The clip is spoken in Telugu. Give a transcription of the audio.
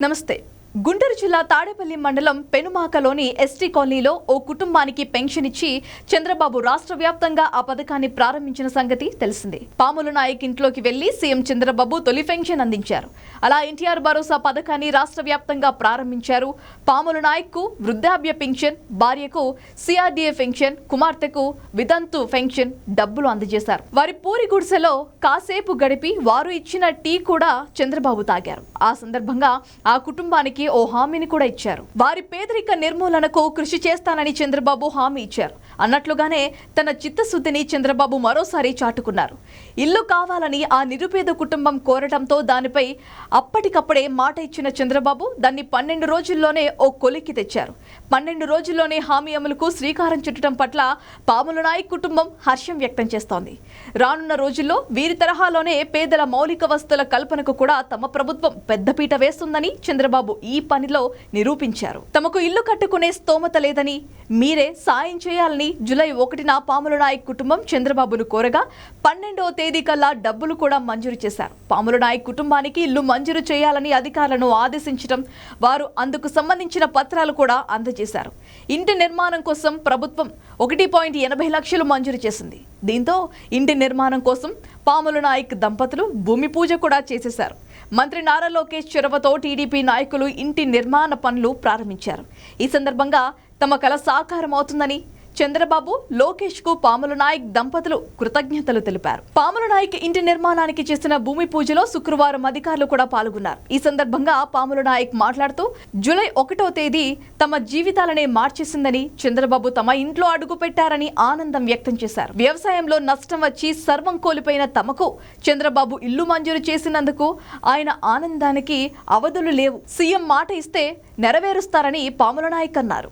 నమస్తే. గుంటూరు జిల్లా తాడేపల్లి మండలం పెనుమాకలోని ఎస్టీ కాలనీలో ఓ కుటుంబానికి పెన్షన్ ఇచ్చి చంద్రబాబు రాష్ట్ర వ్యాప్తంగా ఆ పథకాన్ని ప్రారంభించిన సంగతి తెలిసిందే. పాముల నాయక్ ఇంట్లోకి వెళ్ళి సీఎం చంద్రబాబు తొలి పెన్షన్ అందించారు. అలా ఎన్టీఆర్ భరోసా పథకాన్ని రాష్ట్ర వ్యాప్తంగా ప్రారంభించారు. పాముల నాయక్కు వృద్ధాప్య పెన్షన్ భార్యకు సిఆర్డీఏ పెన్షన్ కుమార్తెకు విదంతు పెన్షన్ డబ్బులు అందజేశారు. వారి పూరి గుడిసెలో కాసేపు గడిపి వారు ఇచ్చిన టీ కూడా చంద్రబాబు తాగారు. ఆ సందర్భంగా ఆ కుటుంబానికి ఓ హామీని కూడా ఇచ్చారు. వారి పేదరిక నిర్మూలనకు కృషి చేస్తానని చంద్రబాబు హామీ ఇచ్చారు. అన్నట్లుగానే తన చిత్తశుద్ధిని చంద్రబాబు మరోసారి చాటుకున్నారు. ఇల్లు కావాలని ఆ నిరుపేద కుటుంబం కోరటంతో దానిపై అప్పటికప్పుడే మాట ఇచ్చిన చంద్రబాబు దాన్ని పన్నెండు రోజుల్లోనే ఓ కొలిక్కి తెచ్చారు. పన్నెండు రోజుల్లోనే హామీ అమలుకు శ్రీకారం చుట్టడం పట్ల పాముల నాయక్ కుటుంబం హర్షం వ్యక్తం చేస్తోంది. రానున్న రోజుల్లో వీరి తరహాలోనే పేదల మౌలిక వస్తువుల కల్పనకు కూడా తమ ప్రభుత్వం పెద్దపీట వేస్తుందని చంద్రబాబు ఈ ఈ పనిలో నిరూపించారు. తమకు ఇల్లు కట్టుకునే స్తోమత లేదని మీరే సాయం చేయాలని జులై ఒకటిన పాముల నాయక్ కుటుంబం చంద్రబాబును కోరగా పన్నెండవ తేదీ కల్లా డబ్బులు కూడా మంజూరు చేశారు. పాముల నాయక్ కుటుంబానికి ఇల్లు మంజూరు చేయాలని అధికారులను ఆదేశించడం వారు అందుకు సంబంధించిన పత్రాలు కూడా అందజేశారు. ఇంటి నిర్మాణం కోసం ప్రభుత్వం ఒకటి పాయింట్ ఎనభై లక్షలు మంజూరు చేసింది. దీంతో ఇంటి నిర్మాణం కోసం పాముల నాయక్ దంపతులు భూమి పూజ కూడా చేసేశారు. మంత్రి నారా లోకేష్ చొరవతో టీడీపీ నాయకులు ఇంటి నిర్మాణ పనులు ప్రారంభించారు. ఈ సందర్భంగా తమ కళ సాకారం అవుతుందని చంద్రబాబు లోకేష్కు పాముల నాయక్ దంపతులు కృతజ్ఞతలు తెలిపారు. పాముల నాయక్ ఇంటి నిర్మాణానికి చేసిన భూమి పూజలో శుక్రవారం అధికారులు కూడా పాల్గొన్నారు. ఈ సందర్భంగా పాముల నాయక్ మాట్లాడుతూ జూలై ఒకటో తేదీ తమ జీవితాలనే మార్చేసిందని చంద్రబాబు తమ ఇంట్లో అడుగు పెట్టారని ఆనందం వ్యక్తం చేశారు. వ్యవసాయంలో నష్టం వచ్చి సర్వం కోల్పోయిన తమకు చంద్రబాబు ఇల్లు మంజూరు చేసినందుకు ఆయన ఆనందానికి అవధులు లేవు. సీఎం మాట ఇస్తే నెరవేరుస్తారని పాముల నాయక్ అన్నారు.